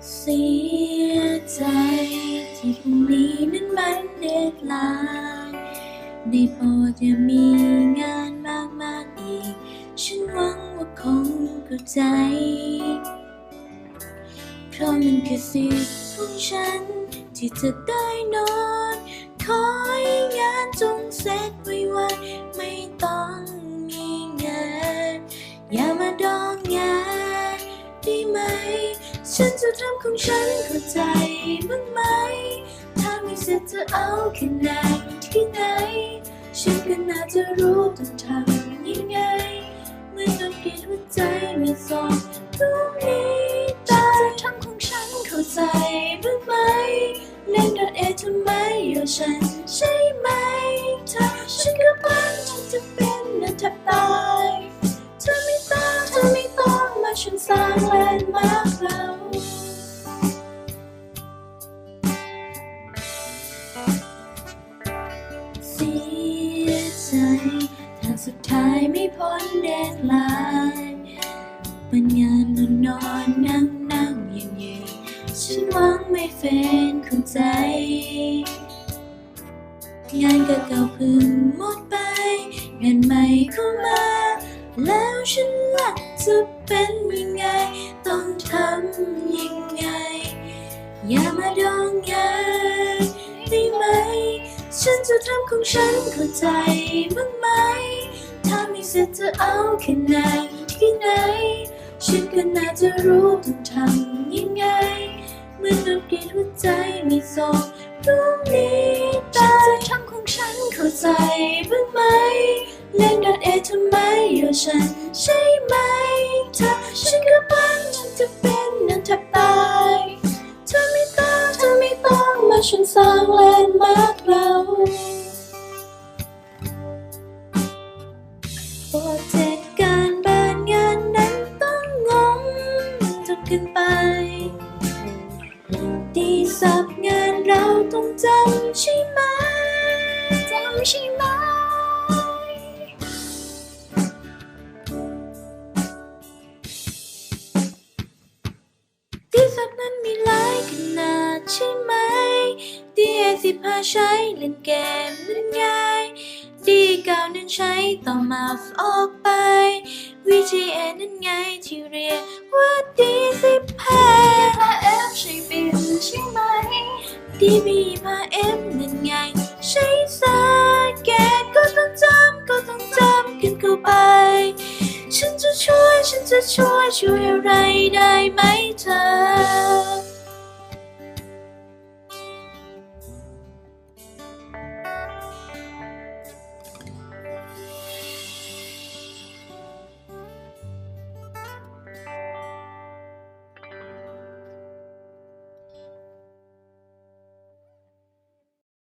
สียใจที่พรุ่งนี้นั้นมันเดทไลน์ได้โปรดอย่ามีงานมากมากอีก ฉันหวังว่าคงเข้าใจ เพราะมันคือสิทธิ์ของฉัน ที่จะได้นอน ขอให้งานจงเสร็จไวๆไม่ต้องมีงาน อย่ามาดองงาน ฉันจะทำของฉันเข้าใจบ้างไหม ถ้าไม่เสร็จจะเอาคะแนนที่ไหน ฉันก็น่าจะรู้ต้องทำยังไง เมื่อต้องกินหัวใจไม่สองตรงนี้ตายจะทำของฉันเข้าใจบ้างไหมเล่นดอทเอทำไมอยู่ฉันใช่ไหม ใจถ้าสุดท้ายไม่พ้นเดทไลน์ปัญญานอนนอนนั่งนั่งยืนยืนฉันหวังไม่เฟนเข้าใจ งานก็เก่าๆพึ่งหมดไป งานใหม่เข้ามา แล้วฉันล่ะจะเป็นยังไง ต้องทำยังไง อย่ามาดองงาน ฉันจะทำของฉันเข้าใจบ้างไหม ถ้าไม่เสร็จจะเอาคะแนนที่ไหน ฉันก็น่าจะรู้ต้องทำยังไงเมื่อโดนกรีดหัวใจไมีสองตรงนี้ตายฉันจะทำของฉันเข้าใจบ้างไหม เล่นดอทเอทำไมอยู่ฉันใช่ไหมเธอฉันก็ปั้นฉันจะเป็นนันแทบตายเธอไม่ต้องเธอไม่ต้องมาฉันสร้างแลนด์มา โปรเจกต์การบ้านงานนั้นต้องงงจนเกินไป ดีสับงานเราต้องจำใช่ไหมจำใช่ไหมที่สับนั้นมีหลายขนาดใช่ไหมดีเอสิบห้าใช้เล่นเกมนั้นง่าย ดีเก้านั้นใช้ต่อมาฟออกไป VGA นั้นไงที่เรียกว่าดีสิบห้า 5F ใช้บินใช่ไหมดีบีพาเอ็มนั่นไง ใช้สาแกก็ต้องจำก็ต้องจำกันเข้าไป ฉันจะช่วยฉันจะช่วยช่วยอะไรได้ไหมเธอ